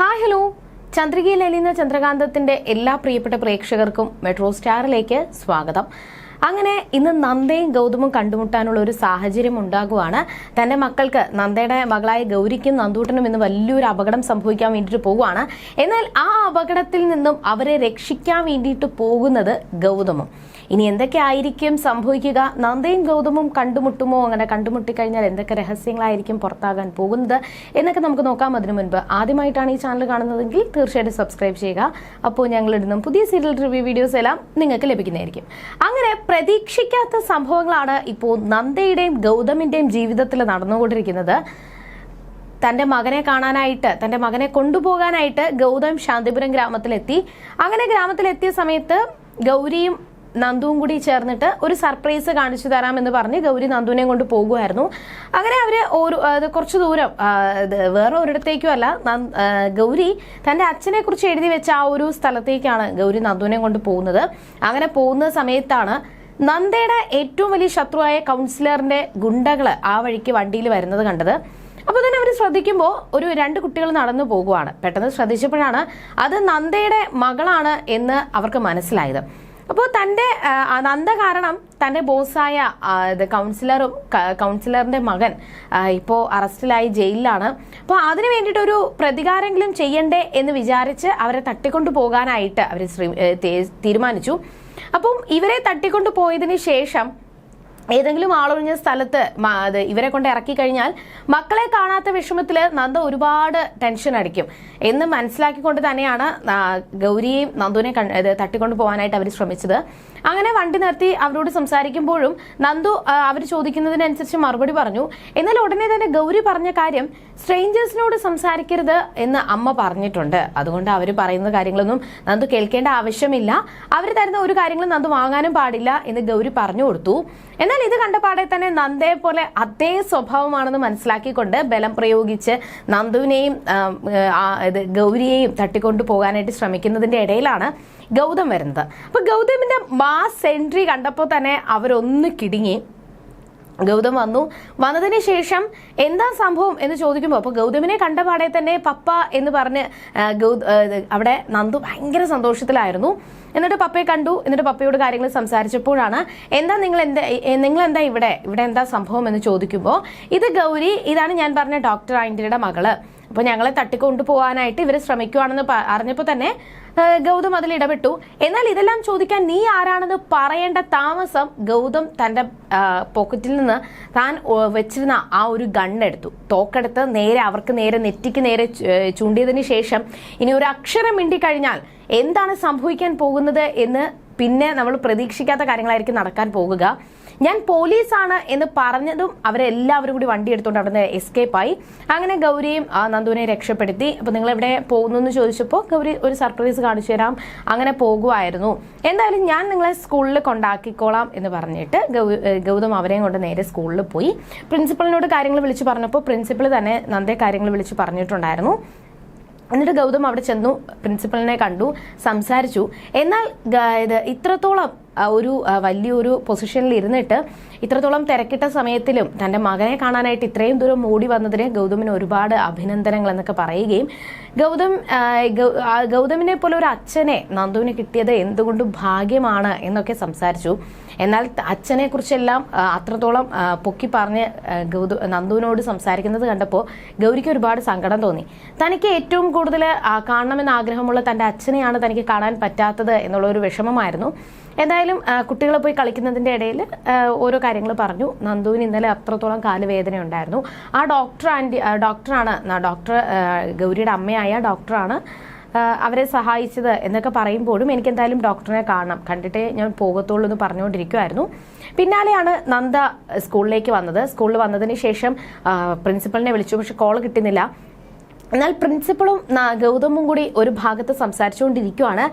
Hi hello ചന്ദ്രികയിൽ അലിയുന്ന ചന്ദ്രകാന്തത്തിന്റെ എല്ലാ പ്രിയപ്പെട്ട പ്രേക്ഷകർക്കും മെട്രോ സ്റ്റാറിലേക്ക് സ്വാഗതം. അങ്ങനെ ഇന്ന് നന്ദയും ഗൗതമും കണ്ടുമുട്ടാനുള്ള ഒരു സാഹചര്യം ഉണ്ടാകുവാണ്. തന്റെ മക്കൾക്ക് നന്ദയുടെ മകളായ ഗൗരിക്കും നന്ദൂട്ടനും ഇന്ന് വലിയൊരു അപകടം സംഭവിക്കാൻ വേണ്ടിയിട്ട് പോകുവാണ് എന്നാൽ ആ അപകടത്തിൽ നിന്നും അവരെ രക്ഷിക്കാൻ വേണ്ടിയിട്ട് പോകുന്നത് ഗൗതമും. ഇനി എന്തൊക്കെ ആയിരിക്കും സംഭവിക്കുക? നന്ദയും ഗൗതമും കണ്ടുമുട്ടുമോ? അങ്ങനെ കണ്ടുമുട്ടിക്കഴിഞ്ഞാൽ എന്തൊക്കെ രഹസ്യങ്ങളായിരിക്കും പുറത്താകാൻ പോകുന്നത് എന്നൊക്കെ നമുക്ക് നോക്കാം. അതിനു മുൻപ് ആദ്യമായിട്ടാണ് ഈ ചാനൽ കാണുന്നതെങ്കിൽ തീർച്ചയായിട്ടും സബ്സ്ക്രൈബ് ചെയ്യുക. അപ്പോൾ ഞങ്ങളിടുന്ന പുതിയ സീരിയൽ റിവ്യൂ വീഡിയോസ് എല്ലാം നിങ്ങൾക്ക് ലഭിക്കുന്നതായിരിക്കും. അങ്ങനെ പ്രതീക്ഷിക്കാത്ത സംഭവങ്ങളാണ് ഇപ്പോൾ നന്ദയുടെയും ഗൗതമിന്റെയും ജീവിതത്തിൽ നടന്നുകൊണ്ടിരിക്കുന്നത്. തന്റെ മകനെ കാണാനായിട്ട് തന്റെ മകനെ കൊണ്ടുപോകാനായിട്ട് ഗൗതം ശാന്തിപുരം ഗ്രാമത്തിലെത്തി. അങ്ങനെ ഗ്രാമത്തിലെത്തിയ സമയത്ത് ഗൗരിയും നന്ദുവും കൂടി ചേർന്നിട്ട് ഒരു സർപ്രൈസ് കാണിച്ചു തരാമെന്ന് പറഞ്ഞ് ഗൗരി നന്ദുവിനെ കൊണ്ട് പോകുമായിരുന്നു. അങ്ങനെ അവർ ഒരു കുറച്ച് ദൂരം വേറെ ഒരിടത്തേക്കും അല്ല ഗൗരി തന്റെ അച്ഛനെ കുറിച്ച് എഴുതി വെച്ച ആ ഒരു സ്ഥലത്തേക്കാണ് ഗൗരി നന്ദുവിനെ കൊണ്ട് പോകുന്നത്. അങ്ങനെ പോകുന്ന സമയത്താണ് നന്ദയുടെ ഏറ്റവും വലിയ ശത്രുവായ കൗൺസിലറിന്റെ ഗുണ്ടകൾ ആ വഴിക്ക് വണ്ടിയിൽ വരുന്നത് കണ്ടത്. അപ്പോൾ തന്നെ അവർ ശ്രദ്ധിക്കുമ്പോൾ ഒരു രണ്ട് കുട്ടികൾ നടന്നു പോകുവാണ്. പെട്ടെന്ന് ശ്രദ്ധിച്ചപ്പോഴാണ് അത് നന്ദയുടെ മകളാണ് എന്ന് അവർക്ക് മനസ്സിലായത്. അപ്പോൾ തന്റെ നന്ദ കാരണം തന്റെ ബോസായ ഇത് കൗൺസിലറും കൗൺസിലറിന്റെ മകൻ ഇപ്പോൾ അറസ്റ്റിലായി ജയിലിലാണ്. അപ്പോൾ അതിനു വേണ്ടിയിട്ടൊരു പ്രതികാരമെങ്കിലും ചെയ്യണ്ടേ എന്ന് വിചാരിച്ച് അവരെ തട്ടിക്കൊണ്ടു പോകാനായിട്ട് അവർ തീരുമാനിച്ചു. അപ്പം ഇവരെ തട്ടിക്കൊണ്ടു പോയതിന് ശേഷം ഏതെങ്കിലും ആളൊഴിഞ്ഞ സ്ഥലത്ത് ഇവരെ കൊണ്ട് ഇറക്കി കഴിഞ്ഞാൽ മക്കളെ കാണാത്ത വിഷമത്തിൽ നന്ദ ഒരുപാട് ടെൻഷൻ അടിക്കും. എന്ന് മനസ്സിലാക്കിക്കൊണ്ട് തന്നെയാണ് ഗൗരിയെയും നന്ദുവിനെ തട്ടിക്കൊണ്ട് പോകാനായിട്ട് അവർ ശ്രമിച്ചത്. അങ്ങനെ വണ്ടി നിർത്തി അവരോട് സംസാരിക്കുമ്പോഴും നന്ദു അവർ ചോദിക്കുന്നതിനനുസരിച്ച് മറുപടി പറഞ്ഞു. എന്നാൽ ഉടനെ തന്നെ ഗൗരി പറഞ്ഞ കാര്യം സ്ട്രേഞ്ചേഴ്സിനോട് സംസാരിക്കരുത് എന്ന് അമ്മ പറഞ്ഞിട്ടുണ്ട്. അതുകൊണ്ട് അവർ പറയുന്ന കാര്യങ്ങളൊന്നും നന്ദു കേൾക്കേണ്ട ആവശ്യമില്ല. അവർ തരുന്ന ഒരു കാര്യങ്ങളും നന്ദു വാങ്ങാനും പാടില്ല എന്ന് ഗൗരി പറഞ്ഞു കൊടുത്തു. എന്നാൽ ഇത് കണ്ട പാടെ തന്നെ നന്ദയെ പോലെ അതേ സ്വഭാവമാണെന്ന് മനസ്സിലാക്കിക്കൊണ്ട് ബലം പ്രയോഗിച്ച് നന്ദുവിനെയും ഗൗരിയെയും തട്ടിക്കൊണ്ടു പോകാനായിട്ട് ശ്രമിക്കുന്നതിന്റെ ഇടയിലാണ് ഗൗതം വരുന്നത്. അപ്പൊ ഗൗതമിന്റെ മാസ് എൻട്രി കണ്ടപ്പോൾ തന്നെ അവരൊന്ന് കിടുങ്ങി. ഗൗതം വന്നു. വന്നതിന് ശേഷം എന്താ സംഭവം എന്ന് ചോദിക്കുമ്പോൾ അപ്പോൾ ഗൗതമിനെ കണ്ട പാടെ തന്നെ പപ്പ എന്ന് പറഞ്ഞ് ഗൗത അവിടെ നന്ദു ഭയങ്കര സന്തോഷത്തിലായിരുന്നു. എന്നിട്ട് പപ്പയെ കണ്ടു. എന്നിട്ട് പപ്പയോട് കാര്യങ്ങൾ സംസാരിച്ചപ്പോഴാണ് എന്താ നിങ്ങൾ എന്താ നിങ്ങൾ എന്താ ഇവിടെ? ഇവിടെ എന്താ സംഭവം? എന്ന് ചോദിക്കുമ്പോൾ ഇത് ഗൗരി ഇതാണ് ഞാൻ പറഞ്ഞ ഡോക്ടർ ആന്റിയുടെ മകൾ. അപ്പോൾ ഞങ്ങളെ തട്ടിക്കൊണ്ടു പോകാനായിട്ട് ഇവർ ശ്രമിക്കുവാണെന്ന് അറിഞ്ഞപ്പോ അറിഞ്ഞപ്പോൾ തന്നെ ഗൗതം അതിൽ ഇടപെട്ടു. എന്നാൽ ഇതെല്ലാം ചോദിക്കാൻ നീ ആരാണെന്ന് പറയേണ്ട താമസം ഗൗതം തന്റെ പോക്കറ്റിൽ നിന്ന് താൻ വെച്ചിരുന്ന ആ ഒരു ഗണ്ണെടുത്തു തോക്കെടുത്ത് നേരെ അവർക്ക് നേരെ നെറ്റിക്ക് നേരെ ചൂണ്ടിയതിന് ശേഷം ഇനി ഒരു അക്ഷരം മിണ്ടിക്കഴിഞ്ഞാൽ എന്താണ് സംഭവിക്കാൻ പോകുന്നത് എന്ന് പിന്നെ നമ്മൾ പ്രതീക്ഷിക്കാത്ത കാര്യങ്ങളായിരിക്കും നടക്കാൻ പോകുക. ഞാൻ പോലീസാണ് എന്ന് പറഞ്ഞതും അവരെല്ലാവരും കൂടി വണ്ടി എടുത്തുകൊണ്ട് അവിടെ നിന്ന് എസ്കേപ്പ് ആയി. അങ്ങനെ ഗൗരിയും നന്ദുവിനെ രക്ഷപ്പെടുത്തി. അപ്പോൾ നിങ്ങൾ എവിടെ പോകുന്നു എന്ന് ചോദിച്ചപ്പോൾ ഗൗരി ഒരു സർപ്രൈസ് കാണിച്ചു തരാം. അങ്ങനെ പോകുമായിരുന്നു എന്തായാലും ഞാൻ നിങ്ങളെ സ്കൂളിൽ കൊണ്ടാക്കിക്കോളാം എന്ന് പറഞ്ഞിട്ട് ഗൗതം അവരെയും കൊണ്ട് നേരെ സ്കൂളിൽ പോയി. പ്രിൻസിപ്പളിനോട് കാര്യങ്ങൾ വിളിച്ചു പറഞ്ഞപ്പോൾ പ്രിൻസിപ്പൾ തന്നെ നന്ദേ കാര്യങ്ങൾ വിളിച്ച് പറഞ്ഞിട്ടുണ്ടായിരുന്നു. എന്നിട്ട് ഗൗതം അവിടെ ചെന്നു പ്രിൻസിപ്പലിനെ കണ്ടു സംസാരിച്ചു. എന്നാൽ ഇത് ഇത്രത്തോളം ഒരു വലിയൊരു പൊസിഷനിൽ ഇരുന്നിട്ട് ഇത്രത്തോളം തിരക്കിട്ട സമയത്തിലും തന്റെ മകനെ കാണാനായിട്ട് ഇത്രയും ദൂരം ഓടി വന്നതിന് ഗൗതമിന് ഒരുപാട് അഭിനന്ദനങ്ങൾ എന്നൊക്കെ പറയുകയും ഗൗതം ഗൗതമിനെ പോലെ ഒരു അച്ഛനെ നന്ദുവിന് കിട്ടിയത് എന്തുകൊണ്ടും ഭാഗ്യമാണ് എന്നൊക്കെ സംസാരിച്ചു. എന്നാൽ അച്ഛനെ കുറിച്ചെല്ലാം അത്രത്തോളം പൊക്കി പറഞ്ഞ് ഗൗത നന്ദുവിനോട് സംസാരിക്കുന്നത് കണ്ടപ്പോൾ ഗൗരിക്ക് ഒരുപാട് സങ്കടം തോന്നി. തനിക്ക് ഏറ്റവും കൂടുതൽ കാണണമെന്ന് ആഗ്രഹമുള്ള തന്റെ അച്ഛനെയാണ് തനിക്ക് കാണാൻ പറ്റാത്തത് എന്നുള്ള ഒരു വിഷമമായിരുന്നു. എന്തായാലും കുട്ടികളെ പോയി കളിക്കുന്നതിന്റെ ഇടയിൽ ഓരോ കാര്യങ്ങൾ പറഞ്ഞു. നന്ദുവിന് ഇന്നലെ അത്രത്തോളം കാലുവേദന ഉണ്ടായിരുന്നു. ആ ഡോക്ടർ ആന്റി ഡോക്ടറാണ് ഡോക്ടർ ഗൗരിയുടെ അമ്മയായ ഡോക്ടറാണ് അവരെ സഹായിച്ചത് എന്നൊക്കെ പറയുമ്പോഴും എനിക്ക് എന്തായാലും ഡോക്ടറിനെ കാണണം. കണ്ടിട്ടേ ഞാൻ പോകത്തുള്ളൂ എന്ന് പറഞ്ഞുകൊണ്ടിരിക്കുമായിരുന്നു പിന്നാലെയാണ് നന്ദ സ്കൂളിലേക്ക് വന്നത്. സ്കൂളിൽ വന്നതിന് ശേഷം പ്രിൻസിപ്പളിനെ വിളിച്ചു. പക്ഷെ കോൾ കിട്ടുന്നില്ല. എന്നാൽ പ്രിൻസിപ്പളും ഗൗതമും കൂടി ഒരു ഭാഗത്ത് സംസാരിച്ചുകൊണ്ടിരിക്കുകയാണ്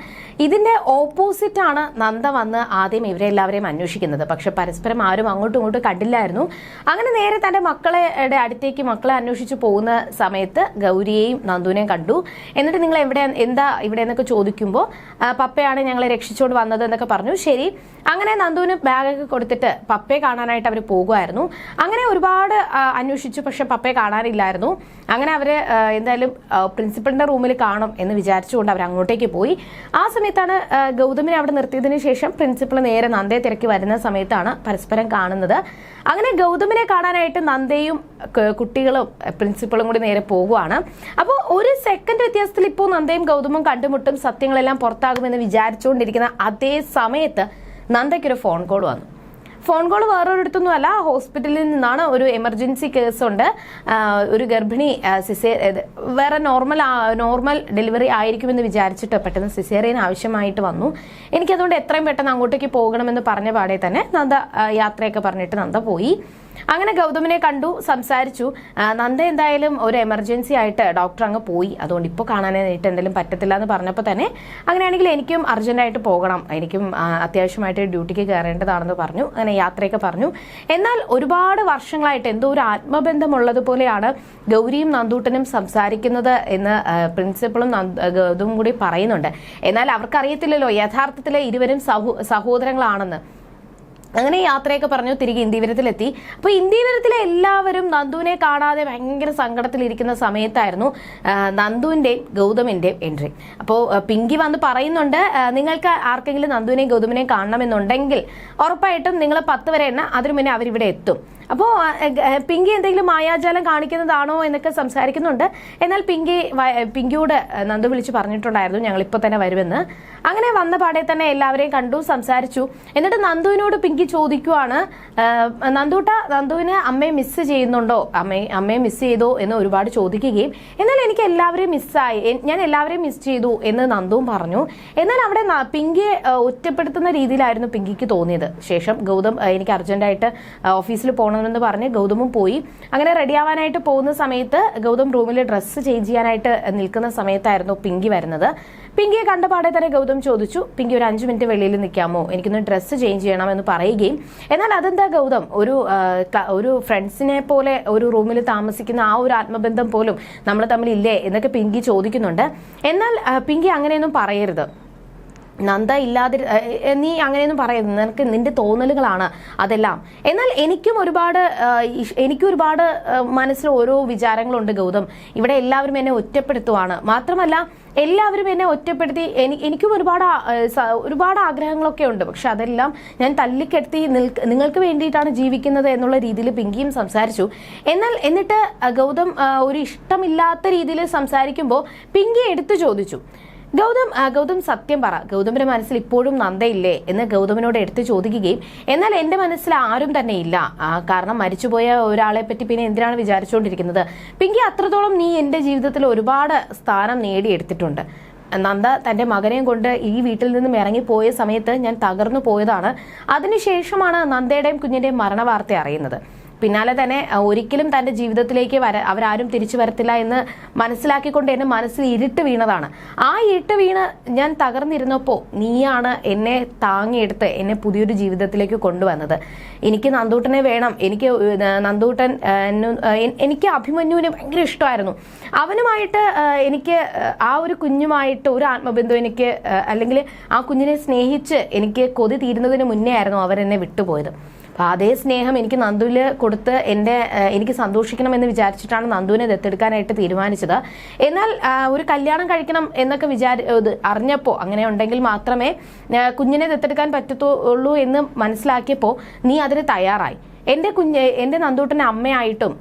ഇതിന്റെ ഓപ്പോസിറ്റ് ആണ് നന്ദ വന്ന് ആദ്യം ഇവരെ എല്ലാവരെയും അന്വേഷിക്കുന്നത്. പക്ഷെ പരസ്പരം ആരും അങ്ങോട്ടും ഇങ്ങോട്ടും കണ്ടില്ലായിരുന്നു. അങ്ങനെ നേരെ തന്റെ മക്കളുടെ അടുത്തേക്ക് മക്കളെ അന്വേഷിച്ച് പോകുന്ന സമയത്ത് ഗൗരിയെയും നന്ദുവിനെയും കണ്ടു. എന്നിട്ട് നിങ്ങൾ എവിടെ എന്താ ഇവിടെ എന്നൊക്കെ ചോദിക്കുമ്പോൾ പപ്പയാണ് ഞങ്ങളെ രക്ഷിച്ചുകൊണ്ട് വന്നത് എന്നൊക്കെ പറഞ്ഞു. ശരി. അങ്ങനെ നന്ദുവിന് ബാഗൊക്കെ കൊടുത്തിട്ട് പപ്പയെ കാണാനായിട്ട് അവർ പോകുമായിരുന്നു അങ്ങനെ ഒരുപാട് അന്വേഷിച്ചു. പക്ഷെ പപ്പയെ കാണാനില്ലായിരുന്നു. അങ്ങനെ അവർ എന്തായാലും പ്രിൻസിപ്പളിന്റെ റൂമിൽ കാണും എന്ന് വിചാരിച്ചുകൊണ്ട് അവർ അങ്ങോട്ടേക്ക് പോയി. ആ സമയത്താണ് ഗൗതമിനെ അവിടെ നിർത്തിയതിന് ശേഷം പ്രിൻസിപ്പൾ നേരെ നന്ദയെ തിരക്കി വരുന്ന സമയത്താണ് പരസ്പരം കാണുന്നത്. അങ്ങനെ ഗൗതമിനെ കാണാനായിട്ട് നന്ദയും കുട്ടികളും പ്രിൻസിപ്പളും കൂടി നേരെ പോകുവാണ്. അപ്പോൾ ഒരു സെക്കൻഡ് വ്യത്യാസത്തിൽ ഇപ്പോൾ നന്ദയും ഗൗതമും കണ്ടുമുട്ടും സത്യങ്ങളെല്ലാം പുറത്താകുമെന്ന് വിചാരിച്ചുകൊണ്ടിരിക്കുന്ന അതേ സമയത്ത് നന്ദയ്ക്കൊരു ഫോൺ കോൾ വന്നു. ഫോൺ കോൾ വേറൊരിടത്തൊന്നും അല്ല ഹോസ്പിറ്റലിൽ നിന്നാണ് ഒരു എമർജൻസി കേസ് ഉണ്ട് ഒരു ഗർഭിണി സിസേ വേറെ നോർമൽ നോർമൽ ഡെലിവറി ആയിരിക്കുമെന്ന് വിചാരിച്ചിട്ട് പെട്ടെന്ന് സിസേറിയൻ ആവശ്യമായിട്ട് വന്നു. എനിക്കതുകൊണ്ട് എത്രയും പെട്ടെന്ന് അങ്ങോട്ടേക്ക് പോകണമെന്ന് പറഞ്ഞ പാടെ തന്നെ നന്ദ യാത്രയൊക്കെ പറഞ്ഞിട്ട് നന്ദ പോയി. അങ്ങനെ ഗൗതമിനെ കണ്ടു സംസാരിച്ചു. നന്ദ എന്തായാലും ഒരു എമർജൻസി ആയിട്ട് ഡോക്ടർ അങ്ങ് പോയി. അതുകൊണ്ട് ഇപ്പോൾ കാണാനായിട്ട് എന്തെങ്കിലും പറ്റത്തില്ല എന്ന് പറഞ്ഞപ്പോൾ തന്നെ അങ്ങനെയാണെങ്കിൽ എനിക്കും അർജന്റായിട്ട് പോകണം. എനിക്കും അത്യാവശ്യമായിട്ട് ഡ്യൂട്ടിക്ക് കയറേണ്ടതാണെന്ന് പറഞ്ഞു. അങ്ങനെ യാത്രയൊക്കെ പറഞ്ഞു. എന്നാൽ ഒരുപാട് വർഷങ്ങളായിട്ട് എന്തോ ഒരു ആത്മബന്ധമുള്ളതുപോലെയാണ് ഗൗരിയും നന്ദൂട്ടനും സംസാരിക്കുന്നത് എന്ന് പ്രിൻസിപ്പളും ഗൗതവും കൂടി പറയുന്നുണ്ട്. എന്നാൽ അവർക്കറിയത്തില്ലല്ലോ യഥാർത്ഥത്തിൽ ഇരുവരും സഹോ സഹോദരങ്ങളാണെന്ന്. അങ്ങനെ യാത്രയൊക്കെ പറഞ്ഞു തിരികെ ഇന്ത്യവരത്തിലെത്തി അപ്പോൾ ഇന്ത്യവരത്തിലെ എല്ലാവരും നന്ദുവിനെ കാണാതെ ഭയങ്കര സങ്കടത്തിലിരിക്കുന്ന സമയത്തായിരുന്നു നന്ദുവിന്റെയും ഗൗതമിന്റെയും എൻട്രി. അപ്പോൾ പിങ്കി വന്ന് പറയുന്നുണ്ട് നിങ്ങൾക്ക് ആർക്കെങ്കിലും നന്ദുവിനെയും ഗൗതമിനെയും കാണണമെന്നുണ്ടെങ്കിൽ ഉറപ്പായിട്ടും നിങ്ങൾ പത്ത് വരെ എണ്ണ അതിനു മുന്നേ അവരിവിടെ എത്തും. അപ്പോൾ പിങ്കി എന്തെങ്കിലും മായാജാലം കാണിക്കുന്നതാണോ എന്നൊക്കെ സംസാരിക്കുന്നുണ്ട്. എന്നാൽ പിങ്കി പിങ്കിയോട് നന്ദു വിളിച്ച് പറഞ്ഞിട്ടുണ്ടായിരുന്നു ഞങ്ങൾ ഇപ്പോൾ തന്നെ വരുമെന്ന്. അങ്ങനെ വന്ന പാടെ തന്നെ എല്ലാവരെയും കണ്ടു സംസാരിച്ചു. എന്നിട്ട് നന്ദുവിനോട് പിങ്കി ചോദിക്കുവാണ് നന്ദുട്ട നന്ദുവിന് അമ്മയെ മിസ് ചെയ്യുന്നുണ്ടോ? അമ്മയെ അമ്മയെ മിസ് ചെയ്തോ എന്ന് ഒരുപാട് ചോദിക്കുകയും എന്നാൽ എനിക്ക് എല്ലാവരെയും മിസ്സായി ഞാൻ എല്ലാവരെയും മിസ് ചെയ്തു എന്ന് നന്ദുവും പറഞ്ഞു. എന്നാൽ അവിടെ പിങ്കിയെ ഒറ്റപ്പെടുത്തുന്ന രീതിയിലായിരുന്നു പിങ്കിക്ക് തോന്നിയത്. ശേഷം ഗൗതം എനിക്ക് അർജന്റായിട്ട് ഓഫീസിൽ പോകണമെന്ന് പറഞ്ഞ് ഗൗതമും പോയി. അങ്ങനെ റെഡിയാവാനായിട്ട് പോകുന്ന സമയത്ത് ഗൗതം റൂമിൽ ഡ്രസ്സ് ചേഞ്ച് ചെയ്യാനായിട്ട് നിൽക്കുന്ന സമയത്തായിരുന്നു പിങ്കി വരുന്നത്. പിങ്കിയെ കണ്ട പാടെ തന്നെ ഗൗതം ചോദിച്ചു പിങ്കി ഒരു അഞ്ച് മിനിറ്റ് വെളിയിൽ നിൽക്കാമോ? എനിക്കൊന്ന് ഡ്രസ്സ് ചേഞ്ച് ചെയ്യണമെന്ന് പറയുകയും. എന്നാൽ അതെന്താ ഗൗതം? ഒരു ഒരു ഫ്രണ്ട്സിനെ പോലെ ഒരു റൂമിൽ താമസിക്കുന്ന ആ ഒരു ആത്മബന്ധം പോലും നമ്മൾ തമ്മിൽ ഇല്ലേ എന്നൊക്കെ പിങ്കി ചോദിക്കുന്നുണ്ട്. എന്നാൽ പിങ്കി അങ്ങനെയൊന്നും പറയരുത്. നന്ദ ഇല്ലാതിരി നീ അങ്ങനെയൊന്നും പറയരുത്. നിനക്ക് നിന്റെ തോന്നലുകളാണ് അതെല്ലാം. എന്നാൽ എനിക്കും ഒരുപാട് എനിക്കും ഒരുപാട് മനസ്സിൽ ഓരോ വിചാരങ്ങളുണ്ട് ഗൗതം. ഇവിടെ എല്ലാവരും എന്നെ ഒറ്റപ്പെടുത്തുവാണ്. മാത്രമല്ല എല്ലാവരും എന്നെ ഒറ്റപ്പെടുത്തി എനിക്കും ഒരുപാട് ഒരുപാട് ആഗ്രഹങ്ങളൊക്കെ ഉണ്ട്. പക്ഷെ അതെല്ലാം ഞാൻ തല്ലിക്കെടുത്തി നിങ്ങൾക്ക് വേണ്ടിയിട്ടാണ് ജീവിക്കുന്നത് എന്നുള്ള രീതിയിൽ പിങ്കിയും സംസാരിച്ചു. എന്നാൽ എന്നിട്ട് ഗൗതം ഒരു ഇഷ്ടമില്ലാത്ത രീതിയിൽ സംസാരിക്കുമ്പോൾ പിങ്കി എടുത്തു ചോദിച്ചു. ഗൗതം ഗൗതം സത്യം പറ. ഗൗതമിന്റെ മനസ്സിൽ ഇപ്പോഴും നന്ദയില്ലേ എന്ന് ഗൗതമിനോട് എടുത്തു ചോദിക്കുകയും എന്നാൽ എന്റെ മനസ്സിൽ ആരും തന്നെ ഇല്ല. കാരണം മരിച്ചുപോയ ഒരാളെ പറ്റി പിന്നെ എന്തിനാണ് വിചാരിച്ചുകൊണ്ടിരിക്കുന്നത്? പിങ്കി അത്രത്തോളം നീ എന്റെ ജീവിതത്തിൽ ഒരുപാട് സ്ഥാനം നേടിയെടുത്തിട്ടുണ്ട്. നന്ദ തന്റെ മകനെയും കൊണ്ട് ഈ വീട്ടിൽ നിന്നും ഇറങ്ങിപ്പോയ സമയത്ത് ഞാൻ തകർന്നു പോയതാണ്. അതിനുശേഷമാണ് നന്ദയുടെയും കുഞ്ഞിന്റെയും മരണവാർത്ത അറിയുന്നത്. പിന്നാലെ തന്നെ ഒരിക്കലും തന്റെ ജീവിതത്തിലേക്ക് വര അവരാരും തിരിച്ചു വരത്തില്ല എന്ന് മനസ്സിലാക്കിക്കൊണ്ട് എന്നെ മനസ്സിൽ ഇരുട്ട് വീണതാണ്. ആ ഇരുട്ട് വീണ് ഞാൻ തകർന്നിരുന്നപ്പോൾ നീയാണ് എന്നെ താങ്ങിയെടുത്ത് എന്നെ പുതിയൊരു ജീവിതത്തിലേക്ക് കൊണ്ടുവന്നത്. എനിക്ക് നന്ദൂട്ടനെ വേണം. എനിക്ക് നന്ദൂട്ടൻ എനിക്ക് അഭിമന്യുവിനെ ഭയങ്കര ഇഷ്ടമായിരുന്നു. അവനുമായിട്ട് എനിക്ക് ആ ഒരു കുഞ്ഞുമായിട്ട് ഒരു ആത്മബന്ധം എനിക്ക് അല്ലെങ്കിൽ ആ കുഞ്ഞിനെ സ്നേഹിച്ച് എനിക്ക് കൊതി തീരുന്നതിന് മുന്നേ ആയിരുന്നു അവരെന്നെ വിട്ടുപോയത്. അപ്പൊ അതേ സ്നേഹം എനിക്ക് നന്ദുവിൽ കൊടുത്ത് എന്റെ എനിക്ക് സന്തോഷിക്കണം എന്ന് വിചാരിച്ചിട്ടാണ് നന്ദുവിനെ ദത്തെടുക്കാനായിട്ട് തീരുമാനിച്ചത്. എന്നാൽ ഒരു കല്യാണം കഴിക്കണം എന്നൊക്കെ വിചാരി അറിഞ്ഞപ്പോൾ അങ്ങനെ ഉണ്ടെങ്കിൽ മാത്രമേ കുഞ്ഞിനെ ദത്തെടുക്കാൻ പറ്റത്തുള്ളൂ എന്ന് മനസ്സിലാക്കിയപ്പോൾ നീ അതിന് തയ്യാറായി. എന്റെ കുഞ്ഞ് എന്റെ നന്ദൂട്ടന്റെ അമ്മയായിട്ടും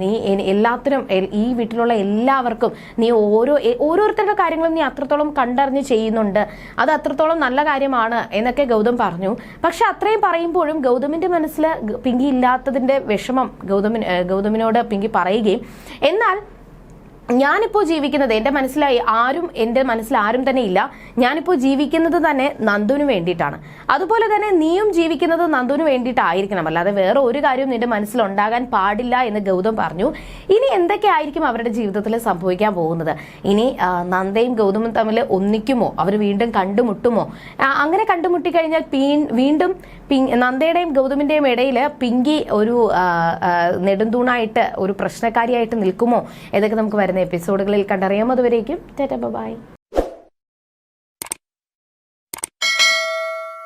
നീ എല്ലാത്തിനും ഈ വീട്ടിലുള്ള എല്ലാവർക്കും നീ ഓരോ ഓരോരുത്തരുടെ കാര്യങ്ങളും നീ അത്രത്തോളം കണ്ടറിഞ്ഞ് ചെയ്യുന്നുണ്ട്. അത് അത്രത്തോളം നല്ല കാര്യമാണ് എന്നൊക്കെ ഗൗതം പറഞ്ഞു. പക്ഷെ അത്രയും പറയുമ്പോഴും ഗൗതമിന്റെ മനസ്സിൽ പിങ്കി ഇല്ലാത്തതിന്റെ വിഷമം ഗൗതമിന് ഗൗതമിനോട് പിങ്കി പറയുകയും എന്നാൽ ഞാനിപ്പോൾ ജീവിക്കുന്നത് എന്റെ മനസ്സിലായി ആരും എന്റെ മനസ്സിൽ ആരും തന്നെ ഇല്ല. ഞാനിപ്പോൾ ജീവിക്കുന്നത് തന്നെ നന്ദുവിന് വേണ്ടിയിട്ടാണ്. അതുപോലെ തന്നെ നീയും ജീവിക്കുന്നത് നന്ദുവിന് വേണ്ടിയിട്ടായിരിക്കണം. അല്ലാതെ വേറെ ഒരു കാര്യവും നിന്റെ മനസ്സിൽ ഉണ്ടാകാൻ പാടില്ല എന്ന് ഗൗതം പറഞ്ഞു. ഇനി എന്തൊക്കെ ആയിരിക്കും അവരുടെ ജീവിതത്തിൽ സംഭവിക്കാൻ പോകുന്നത്? ഇനി നന്ദയും ഗൗതമും തമ്മിൽ ഒന്നിക്കുമോ? അവർ വീണ്ടും കണ്ടുമുട്ടുമോ? അങ്ങനെ കണ്ടുമുട്ടി കഴിഞ്ഞാൽ വീണ്ടും നന്ദയുടെയും ഗൗതമിന്റെയും ഇടയിൽ പിങ്കി ഒരു നെടുന്തൂണായിട്ട് ഒരു പ്രശ്നക്കാരിയായിട്ട് നിൽക്കുമോ? ഏതൊക്കെ നമുക്ക് വരുന്ന എപ്പിസോഡുകളിൽ കണ്ടറിയാം. അതുവരേക്കും ബൈ.